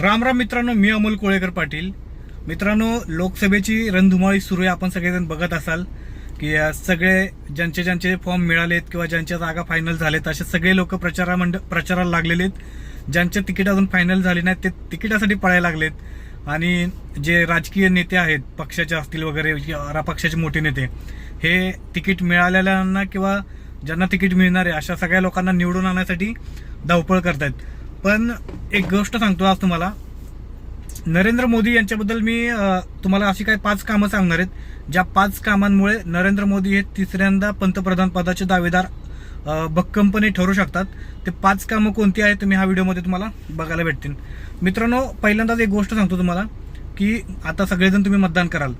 राम राम मित्रांनो मी अमोल कोळेकर पाटील. मित्रांनो लोकसभेची रणधुमाळी सुरू आहे. आपण सगळेजण बघत असाल की सगळे ज्यांचे ज्यांचे फॉर्म मिळालेत किंवा ज्यांच्या जागा फायनल झालेत असे सगळे लोक प्रचारा मंड प्रचाराला लागलेले आहेत. ज्यांचे तिकीट अजून फायनल झाले नाहीत ते तिकिटासाठी पळायला लागलेत. आणि जे राजकीय नेते आहेत पक्षाचे असतील वगैरे पक्षाचे मोठे नेते हे तिकीट मिळालेल्यांना किंवा ज्यांना तिकीट मिळणार आहे अशा सगळ्या लोकांना निवडून आणण्यासाठी धावपळ करतायत. पण एक गोष्ट सांगतो आज तुम्हाला. नरेंद्र मोदी यांच्याबद्दल मी तुम्हाला अशी काही पाच कामं सांगणार आहेत. ज्या पाच कामांमुळे नरेंद्र मोदी हे तिसऱ्यांदा पंतप्रधान पदाचे दावेदार भक्कमपणे ठरू शकतात. ते पाच कामं कोणती आहेत तुम्ही ह्या व्हिडिओमध्ये तुम्हाला बघायला भेटतील. मित्रांनो पहिल्यांदाच एक गोष्ट सांगतो तुम्हाला की आता सगळेजण तुम्ही मतदान कराल.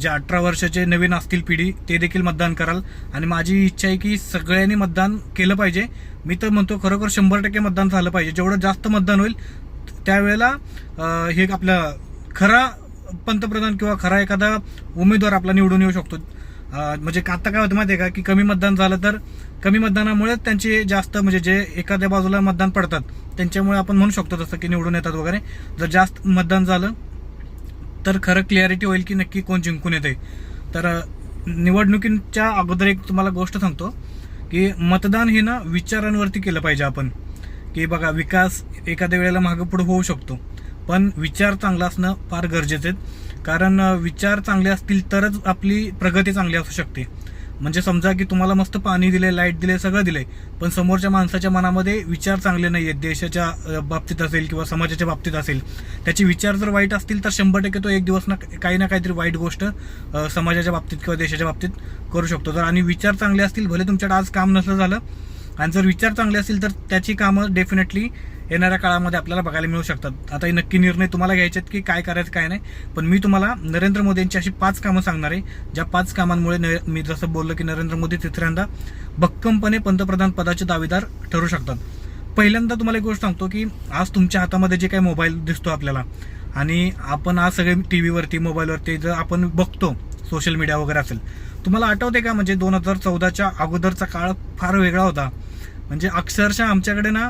जे अठरा वर्षाचे नवीन असतील पिढी ते देखील मतदान कराल. आणि माझी इच्छा आहे की सगळ्यांनी मतदान केलं पाहिजे. मी तर म्हणतो खरोखर शंभर टक्के मतदान झालं पाहिजे. जेवढं जास्त मतदान होईल त्यावेळेला हे आपला खरा पंतप्रधान किंवा खरा एखादा उमेदवार आपला निवडून येऊ शकतो. म्हणजे का- आता काय होतं माहिती आहे का? की कमी मतदान झालं तर कमी मतदानामुळे त्यांचे जास्त म्हणजे जे एखाद्या बाजूला मतदान पडतात त्यांच्यामुळे आपण म्हणू शकतो तसं की निवडून येतात वगैरे. जर जास्त मतदान झालं तर खरं क्लिअरिटी होईल की नक्की कोण जिंकून येते तर निवडणुकींच्या निवडणुकीच्या अगोदर एक तुम्हाला गोष्ट सांगतो की मतदान हे ना विचारांवरती केलं पाहिजे आपण. की बघा विकास एखाद्या वेळेला मागं पुढे होऊ शकतो पण विचार चांगला असणं फार गरजेचं आहे. कारण विचार चांगले असतील तरच आपली प्रगती चांगली असू शकते. म्हणजे समजा की तुम्हाला मस्त पाणी दिले लाइट दिले सगळं दिले पण समोरच्या माणसाच्या मनामध्ये विचार चांगले नाही आहेत देशाच्या बाबतीत असेल किंवा समाजाच्या बाबतीत असेल त्याचे विचार जर वाईट असतील तर शंभर टक्के तो एक दिवस ना काही ना काहीतरी वाईट गोष्ट समाजाच्या बाबतीत किंवा देशाच्या बाबतीत करू शकतो. जर आणि विचार चांगले असतील भले तुमच्याकडे आज काम नसलं झालं आणि जर विचार चांगले असतील तर त्याची कामं डेफिनेटली येणाऱ्या काळामध्ये आपल्याला बघायला मिळू शकतात. आता हे नक्की निर्णय तुम्हाला घ्यायचे आहेत की काय करायचं काय नाही. पण मी तुम्हाला नरेंद्र मोदींची अशी पाच कामं सांगणार आहे ज्या पाच कामांमुळे न- मी जसं बोललो की नरेंद्र मोदी तिसऱ्यांदा भक्कमपणे पंतप्रधान पदाचे दावेदार ठरू शकतात. पहिल्यांदा तुम्हाला एक गोष्ट सांगतो की आज तुमच्या हातामध्ये जे काही मोबाईल दिसतो आपल्याला आणि आपण आज सगळे टी व्हीवरती मोबाईलवरती जर आपण बघतो सोशल मीडिया वगैरे असेल तुम्हाला आठवते का? म्हणजे दोन हजार चौदाच्या अगोदरचा काळ फार वेगळा होता. म्हणजे अक्षरशः आमच्याकडे ना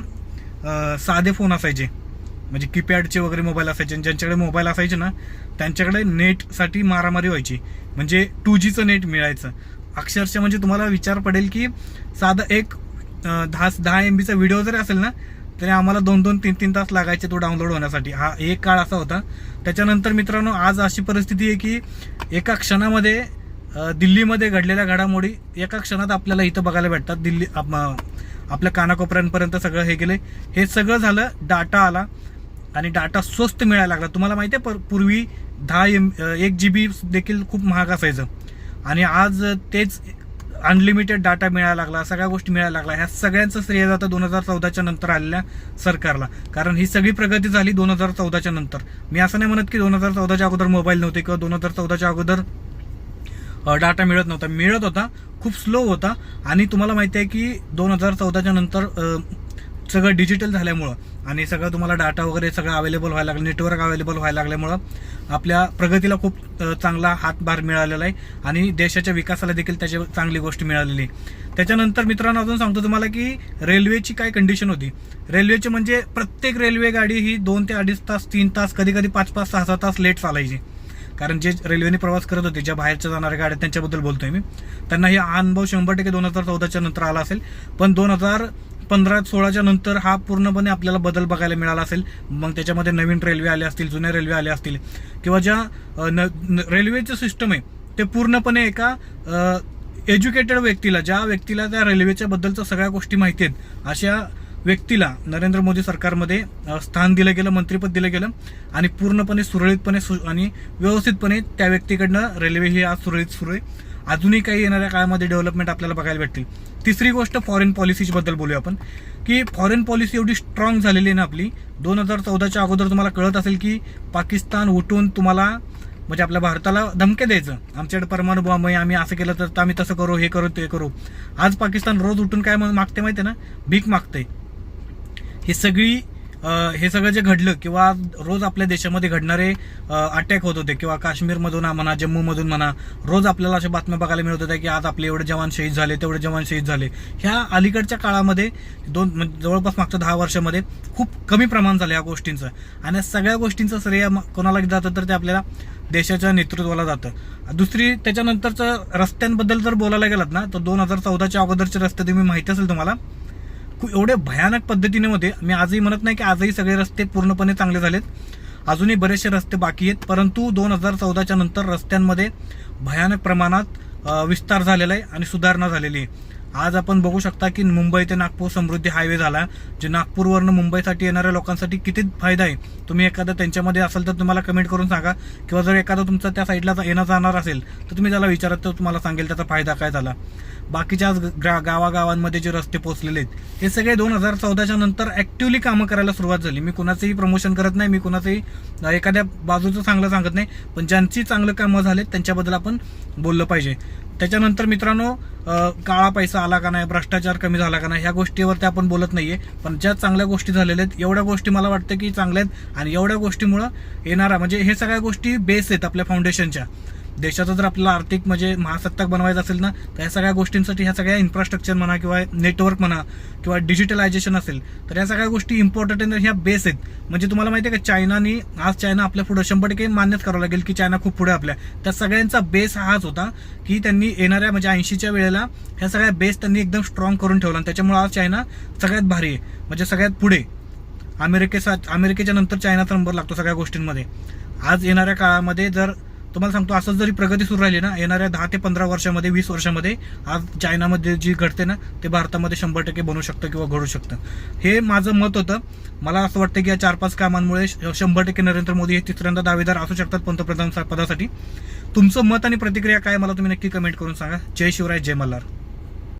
साधे फोन असायचे. म्हणजे कीपॅडचे वगैरे मोबाईल असायचे. आणि ज्यांच्याकडे मोबाईल असायचे ना त्यांच्याकडे नेटसाठी मारामारी व्हायची. म्हणजे टू जीचं नेट मिळायचं. अक्षरशः म्हणजे तुम्हाला विचार पडेल की साधं एक दहा दहा एम बीचा व्हिडिओ जरी असेल ना तरी आम्हाला दोन दोन तीन तीन तास लागायचे तो डाउनलोड होण्यासाठी. हा एक काळ असा होता. त्याच्यानंतर मित्रांनो आज अशी परिस्थिती आहे की एका क्षणामध्ये दिल्लीमध्ये घडलेल्या घडामोडी एका क्षणात आपल्याला इथं बघायला भेटतात. दिल्ली आप- आपल्या कानाकोपऱ्यांपर्यंत सगळं हे गेले हे सगळं झालं डाटा आला आणि डाटा स्वस्त मिळायला लागला. तुम्हाला माहिती आहे पर- पूर्वी दहा एम एक जी बी देखील खूप महाग असायचं. आणि आज तेच अनलिमिटेड डाटा मिळायला लागला सगळ्या गोष्टी मिळायला लागला ह्या सगळ्यांचं श्रेय जातं दोन हजार चौदाच्या नंतर आलेल्या सरकारला. कारण ही सगळी प्रगती झाली दोन हजार चौदाच्या नंतर. मी असं नाही म्हणत की दोन हजार चौदाच्या अगोदर मोबाईल नव्हते किंवा दोन हजार चौदाच्या अगोदर डाटा मिळत नव्हता. मिळत होता खूप स्लो होता. आणि तुम्हाला माहिती आहे की दोन हजार चौदाच्या नंतर सगळं डिजिटल झाल्यामुळं आणि सगळं तुम्हाला डाटा वगैरे सगळं अवेलेबल व्हायला लागलं नेटवर्क अवेलेबल व्हायला लागल्यामुळं आपल्या प्रगतीला खूप चांगला हातभार मिळालेला आहे आणि देशाच्या विकासाला देखील त्याची चांगली गोष्ट मिळालेली आहे. त्याच्यानंतर मित्रांनो अजून सांगतो तुम्हाला की रेल्वेची काय कंडिशन होती? रेल्वेची म्हणजे प्रत्येक रेल्वे गाडी ही दोन ते अडीच तास तीन तास कधी कधी पाच पाच सहा सहा तास लेट चालायची. कारण जे रेल्वेने प्रवास करत होते ज्या बाहेरच्या जाणाऱ्या गाड्या त्यांच्याबद्दल बोलतोय मी. त्यांना हे अनुभव शंभर टक्के दोन हजार चौदाच्या नंतर आला असेल. पण दोन हजार पंधरा सोळाच्या नंतर हा पूर्णपणे आपल्याला बदल बघायला मिळाला असेल. मग त्याच्यामध्ये नवीन रेल्वे आले असतील जुन्या रेल्वे आले असतील. किंवा ज्या न- न- रेल्वेचं सिस्टम आहे ते पूर्णपणे एका एज्युकेटेड व्यक्तीला ज्या व्यक्तीला त्या रेल्वेच्या बद्दलच्या सगळ्या गोष्टी माहिती आहेत अशा व्यक्तीला नरेंद्र मोदी सरकारमध्ये स्थान दिलं गेलं मंत्रीपद दिलं गेलं आणि पूर्णपणे सुरळीतपणे सु- आणि व्यवस्थितपणे त्या व्यक्तीकडनं रेल्वे ही आज सुरळीत सुरू आहे. अजूनही काही येणाऱ्या काळामध्ये डेव्हलपमेंट आपल्याला बघायला भेटतील. तिसरी गोष्ट फॉरेन पॉलिसीबद्दल बोलूया आपण. की फॉरेन पॉलिसी एवढी स्ट्रॉंग झालेली आहे ना आपली. दोन हजार चौदाच्या अगोदर तुम्हाला कळत असेल की पाकिस्तान उठून तुम्हाला म्हणजे आपल्या भारताला धमके द्यायचं. आमच्याकडे परमाणू बॉम्ब आहे आम्ही असं केलं तर आम्ही तसं करू हे करू ते करू. आज पाकिस्तान रोज उठून काय मागते माहिती आहे ना? भीक मागते हे सगळी हे सगळं जे घडलं किंवा रोज आपल्या देशामध्ये घडणारे अटॅक होत होते किंवा काश्मीरमधून म्हणा जम्मूमधून म्हणा रोज आपल्याला अशा बातम्या बघायला मिळत होत्या की आज आपले एवढे जवान शहीद झाले तेवढे जवान शहीद झाले. ह्या अलीकडच्या काळामध्ये दोन म्हणजे जवळपास मागच्या दहा वर्षामध्ये खूप कमी प्रमाण झालं या गोष्टींचं. आणि सगळ्या गोष्टींचं श्रेय कोणाला जातं तर ते आपल्याला देशाच्या नेतृत्वाला जातं. दुसरी त्याच्यानंतरचं रस्त्यांबद्दल जर बोलायला गेलात ना तर दोन हजार चौदाच्या अगोदरचे रस्ते तुम्ही माहिती असेल तुम्हाला. खूप एवढे भयानक पद्धतीने होते. मी आजही म्हणत नाही की आजही सगळे रस्ते पूर्णपणे चांगले झालेत. अजूनही बरेचसे रस्ते बाकी आहेत परंतु दोन हजार चौदाच्या नंतर रस्त्यांमध्ये भयानक प्रमाणात विस्तार झालेला आहे आणि सुधारणा झालेली आहे. आज आपण बघू शकता की मुंबई ते नागपूर समृद्धी हायवे झाला जे नागपूरवरनं मुंबईसाठी येणाऱ्या लोकांसाठी किती फायदा आहे. तुम्ही एखादा त्यांच्यामध्ये असाल तर तुम्हाला कमेंट करून सांगा किंवा जर एखादा तुमचा त्या साईडला येणं जाणार असेल तर तुम्ही त्याला विचारत तर तुम्हाला सांगेल त्याचा फायदा काय झाला. बाकीच्या आज ग्रा गावागावांमध्ये जे रस्ते पोहोचलेले आहेत हे सगळे दोन हजार चौदाच्या नंतर ऍक्टिव्हली कामं करायला सुरुवात झाली. मी कुणाचंही प्रमोशन करत नाही मी कुणाचंही एखाद्या बाजूचं चांगलं सांगत नाही पण ज्यांची चांगलं कामं झालेत त्यांच्याबद्दल आपण बोललं पाहिजे. त्याच्यानंतर मित्रांनो काळा पैसा आला का नाही भ्रष्टाचार कमी झाला का नाही ह्या गोष्टीवरती आपण बोलत नाहीये. पण ज्या चांगल्या गोष्टी झालेल्या आहेत एवढ्या गोष्टी मला वाटतं की चांगल्या आहेत आणि एवढ्या गोष्टीमुळं येणारा म्हणजे हे सगळ्या गोष्टी बेस आहेत आपल्या फाउंडेशनच्या देशाचं जर आपल्याला आर्थिक म्हणजे महासत्ताक बनवायचं असेल ना तर या सगळ्या गोष्टींसाठी ह्या सगळ्या इन्फ्रास्ट्रक्चर म्हणा किंवा नेटवर्क म्हणा किंवा डिजिटलायझेशन असेल तर या सगळ्या गोष्टी इम्पॉर्टंट आहेत ह्या बेस आहेत. म्हणजे तुम्हाला माहिती आहे का चायनानी आज चायना आपल्या पुढे शंभर टक्के मान्यच करावं लागेल की चायना खूप पुढे आपल्या. त्या सगळ्यांचा बेस हाच होता की त्यांनी येणाऱ्या म्हणजे ऐंशीच्या वेळेला ह्या सगळ्या बेस त्यांनी एकदम स्ट्रॉंग करून ठेवला. आणि त्याच्यामुळे आज चायना सगळ्यात भारी आहे. म्हणजे सगळ्यात पुढे. अमेरिकेचा अमेरिकेच्या नंतर चायनाचा नंबर लागतो सगळ्या गोष्टींमध्ये. आज येणाऱ्या काळामध्ये जर तुम्हाला सांगतो असंच जरी प्रगती सुरू राहिली ना येणाऱ्या दहा ते पंधरा वर्षामध्ये वीस वर्षामध्ये आज चायनामध्ये जी घडते ना ते भारतामध्ये शंभर टक्के बनू शकतं किंवा घडू शकतं. हे माझं मत होतं. मला असं वाटतं की या चार पाच कामांमुळे श- शंभर टक्के नरेंद्र मोदी हे तिसऱ्यांदा दावेदार असू शकतात पंतप्रधान पदासाठी. तुमचं मत आणि प्रतिक्रिया काय मला तुम्ही नक्की कमेंट करून सांगा. जय शिवराय जय मल्हार.